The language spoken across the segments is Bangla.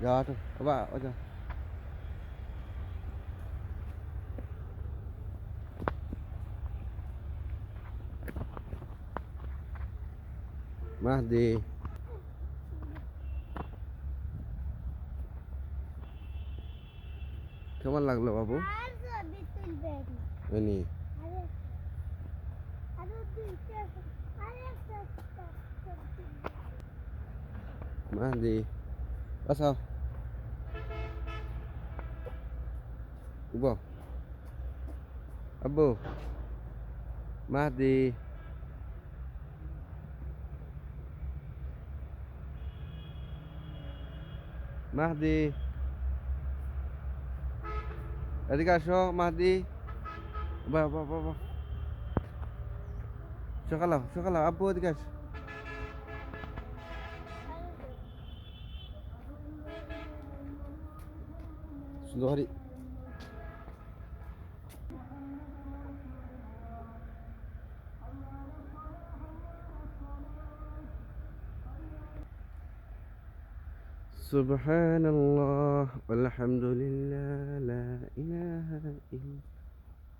যাও আটো বাবা ও যাও মাহদি কেমন লাগলো বাবু আর ছবি তুলবেন এনি আরে আরো দুইটা আরে একটা ছবি Mahdi Pass auf. Über. Abo. Mach die. Mach die. Hadi kasih, mah di. Ba ba ba ba. Sekalau, Abu apa dikasih? ظهري. سبحان الله والحمد لله لا إله إلا الله.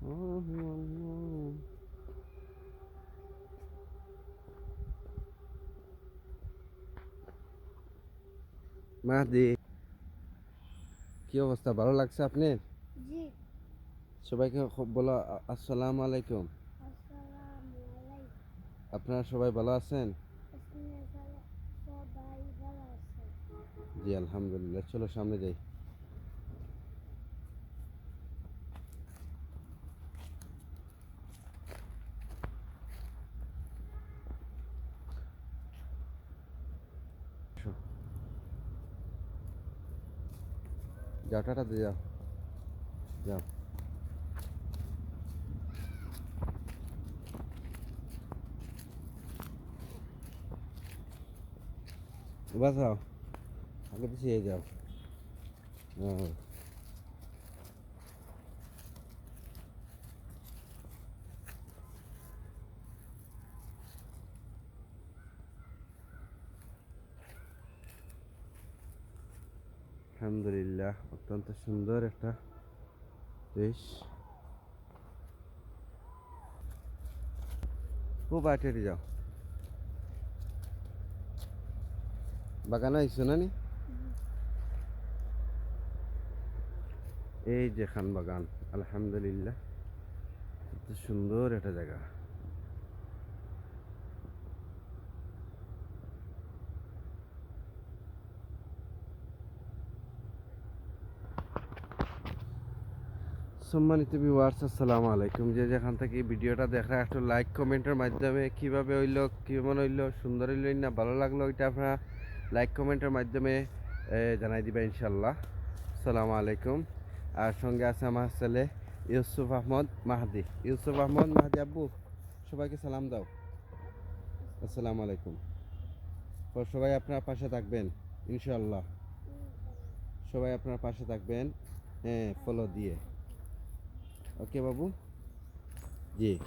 والله مهدي. কি অবস্থা? ভালো লাগছে আপনি সবাইকে বলো আসসালাম আলাইকুম। আপনারা সবাই ভালো আছেন? জি আলহামদুলিল্লাহ। চলো সামনে যাই। যাও টাটাতে যাও যাও। বাসাও আগে পিছিয়ে যাও। হ্যাঁ। আলহামদুলিল্লাহ, অত্যন্ত সুন্দর একটা দেশ। খুব আটেটি যাও। বাগান আইসো না নি? এই যে খান বাগান, আলহামদুলিল্লাহ সুন্দর একটা জায়গা। সম্মানিত ভিউয়ার্স আসসালামু আলাইকুম। যে যেখান থেকে ভিডিওটা দেখা একটু লাইক কমেন্টের মাধ্যমে কীভাবে হইল, কেমন হইল, সুন্দর হইল না ভালো লাগল, এটা আপনারা লাইক কমেন্টের মাধ্যমে জানাই দিবেন ইনশাল্লাহ আসসালামু আলাইকুম। আর সঙ্গে আছে আমার ছেলে ইউসুফ আহমদ মাহাদি। ইউসুফ আহমদ মাহাদি আব্বু, সবাইকে সালাম দাও। আসসালামু আলাইকুম। সবাই আপনার পাশে থাকবেন ইনশাল্লাহ সবাই আপনার পাশে থাকবেন হ্যাঁ ফলো দিয়ে। ओके बाबू? जी।